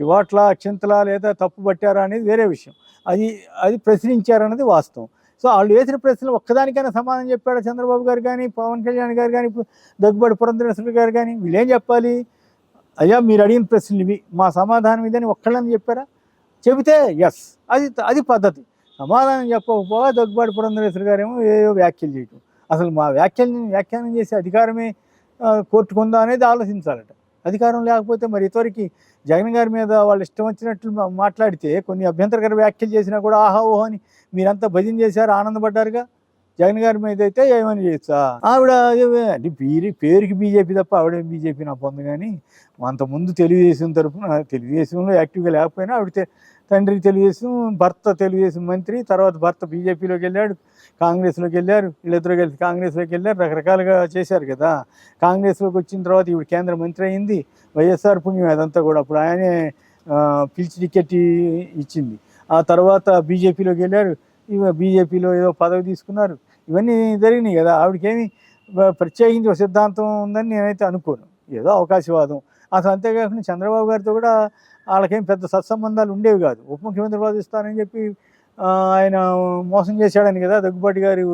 చివాట్ల అక్షంతల లేదా తప్పు పట్టారా అనేది వేరే విషయం. అది అది ప్రశ్నించారన్నది వాస్తవం. సో వాళ్ళు వేసిన ప్రశ్నలు ఒక్కదానికైనా సమాధానం చెప్పాడు చంద్రబాబు గారు కానీ పవన్ కళ్యాణ్ గారు కానీ దగ్గుబాటి పురంధరేశ్వరి గారు కానీ? వీళ్ళేం చెప్పాలి? అయ్యా మీరు అడిగిన ప్రశ్నలు ఇవి. మా సమాధానం ఇదని ఒక్కళ్ళని చెప్పారా? చెబితే ఎస్ అది అది పద్ధతి. సమాధానం చెప్పకపోగా దగ్గుబాటి పురంధరేశ్వరి గారేమో ఏవో వ్యాఖ్యలు చేయటం. అసలు మా వ్యాఖ్యలు వ్యాఖ్యానం చేసే అధికారమే కోర్టుకుందా అనేది ఆలోచించాలట. అధికారం లేకపోతే మరి ఇతవరకు జగన్ గారి మీద వాళ్ళు ఇష్టం వచ్చినట్లు మాట్లాడితే కొన్ని అభ్యంతరకర వ్యాఖ్యలు చేసినా కూడా ఆహా ఓహో అని మీరంతా భజన చేశారు ఆనందపడ్డారుగా? జగన్ గారి మీద అయితే ఏమని చేయొచ్చా? ఆవిడ అంటే పేరు పేరుకి బీజేపీ తప్ప ఆవిడ బీజేపీ నా పొందు కానీ అంతకుముందు తెలుగుదేశం తరఫున తెలుగుదేశంలో యాక్టివ్గా లేకపోయినా ఆవిడ తండ్రి తెలుగుదేశం భర్త తెలుగుదేశం మంత్రి తర్వాత భర్త బీజేపీలోకి వెళ్ళాడు కాంగ్రెస్లోకి వెళ్ళారు వీళ్ళిద్దరూ కలిసి కాంగ్రెస్లోకి వెళ్ళారు రకరకాలుగా చేశారు కదా. కాంగ్రెస్లోకి వచ్చిన తర్వాత ఇప్పుడు కేంద్ర మంత్రి అయింది వైఎస్ఆర్ పుణ్యం అదంతా కూడా అప్పుడు ఆయనే పిలిచి టికెట్ ఇచ్చింది. ఆ తర్వాత బీజేపీలోకి వెళ్ళారు ఇవ బీజేపీలో ఏదో పదవి తీసుకున్నారు ఇవన్నీ జరిగినాయి కదా. ఆవిడకేమి ప్రత్యేకించి ఒక సిద్ధాంతం ఉందని నేనైతే అనుకోను. ఏదో అవకాశవాదం. అసలు అంతేకాకుండా చంద్రబాబు గారితో కూడా వాళ్ళకేం పెద్ద సత్సంబంధాలు ఉండేవి కాదు. ఉప ముఖ్యమంత్రి పదవి ఇస్తానని చెప్పి ఆయన మోసం చేశాడని కదా దగ్గుబాటి గారు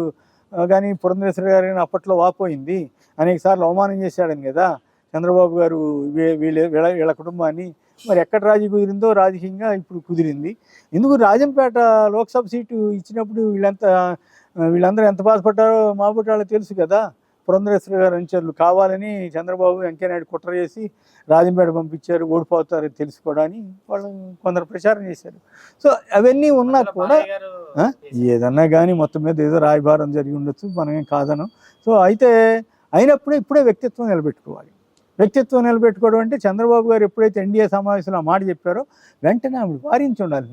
కానీ పురంధేశ్వర గారు కానీ అప్పట్లో వాపోయింది. అనేక సార్లు అవమానం చేశాడని కదా చంద్రబాబు గారు వీళ్ళ వీళ్ళ వీళ్ళ కుటుంబాన్ని. మరి ఎక్కడ రాజీ కుదిరిందో రాజకీయంగా ఇప్పుడు కుదిరింది. ఎందుకు రాజంపేట లోక్సభ సీటు ఇచ్చినప్పుడు వీళ్ళంతా వీళ్ళందరూ ఎంత బాధపడ్డారో మాబుటి వాళ్ళకి తెలుసు కదా. పురంధరేశ్వరి గారు అనుచరులు కావాలని చంద్రబాబు వెంకయ్యనాయుడు కుట్ర చేసి రాజంపేట పంపించారు ఓడిపోతారని తెలుసు కూడా అని వాళ్ళు కొందరు ప్రచారం చేశారు. సో అవన్నీ ఉన్నా కూడా? ఏదన్నా కానీ మొత్తం మీద ఏదో రాయబారం జరిగి ఉండొచ్చు మనం ఏం కాదనం. సో అయితే అయినప్పుడే ఇప్పుడే వ్యక్తిత్వం నిలబెట్టుకోవాలి. వ్యక్తిత్వం నిలబెట్టుకోవడం అంటే చంద్రబాబు గారు ఎప్పుడైతే ఎన్డీఏ సమావేశంలో మాట చెప్పారో వెంటనే ఆవిడ వారించి ఉండాలి.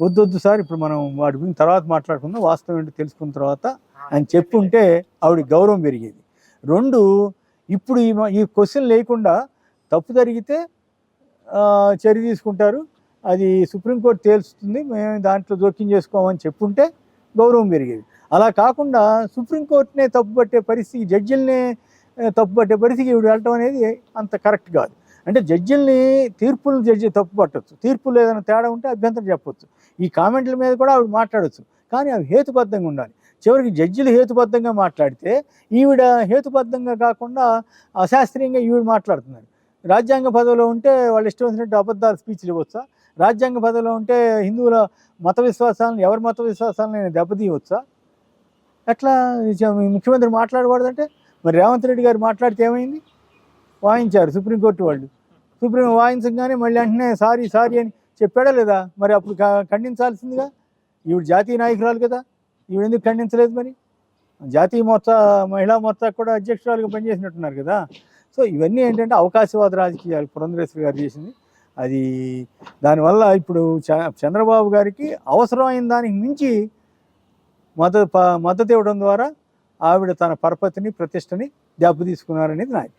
వద్దు వద్దు సార్ ఇప్పుడు మనం వాటి గురించి తర్వాత మాట్లాడుకుందాం. వాస్తవం ఏంటో తెలుసుకున్న తర్వాత అని చెప్పుంటే ఆవిడ గౌరవం పెరిగేది. రెండు ఇప్పుడు ఈ ఈ క్వశ్చన్ లేకుండా తప్పు జరిగితే చర్య తీసుకుంటారు. అది సుప్రీంకోర్టు తేల్చుతుంది. మేము దాంట్లో జోక్యం చేసుకోమని చెప్పుంటే గౌరవం పెరిగేది. అలా కాకుండా సుప్రీంకోర్టునే తప్పుపట్టే పరిస్థితి జడ్జిల్నే ఆ, తప్పుపట్టే పరిస్థితికి ఇవి వెళ్ళటం అనేది అంత కరెక్ట్ కాదు. అంటే జడ్జిల్ని తీర్పులు జడ్జి తప్పు పట్టవచ్చు తీర్పులు ఏదైనా తేడా ఉంటే అభ్యంతరం చెప్పొచ్చు. ఈ కామెంట్ల మీద కూడా ఆవిడ మాట్లాడొచ్చు. కానీ అవి హేతుబద్ధంగా ఉండాలి. చివరికి జడ్జిలు హేతుబద్ధంగా మాట్లాడితే ఈవిడ హేతుబద్ధంగా కాకుండా అశాస్త్రీయంగా ఈవిడ మాట్లాడుతున్నారు. రాజ్యాంగ పదవిలో ఉంటే వాళ్ళు ఇష్టం వచ్చినట్టు అబద్ధాలు స్పీచ్లు ఇవ్వచ్చా? రాజ్యాంగ పదవిలో ఉంటే హిందువుల మత విశ్వాసాలను ఎవరి మత విశ్వాసాలను నేను దెబ్బతీయవచ్చా? ఎట్లా ముఖ్యమంత్రి మాట్లాడకూడదంటే? మరి రేవంత్ రెడ్డి గారు మాట్లాడితే ఏమైంది? వాయించారు సుప్రీంకోర్టు వాళ్ళు. సుప్రీం వాయించగానే మళ్ళీ వెంటనే సారీ సారీ అని చెప్పాడా లేదా? మరి అప్పుడు ఖండించాల్సిందిగా? ఈవిడ జాతీయ నాయకురాలు కదా ఈవిడ ఎందుకు ఖండించలేదు మరి? జాతీయ మోర్చా మహిళా మోర్చా కూడా అధ్యక్షురాలుగా పనిచేసినట్టున్నారు కదా. సో ఇవన్నీ ఏంటంటే అవకాశవాద రాజకీయాలు పురంధరేశ్వరి గారు చేసింది. అది దానివల్ల ఇప్పుడు చ- చంద్రబాబు గారికి అవసరమైన దానికి మించి మద్దతు ప- మద్దతు ఇవ్వడం ద్వారా ఆవిడ తన పరపతిని ప్రతిష్టని దెబ్బతీసుకున్నారనేది నా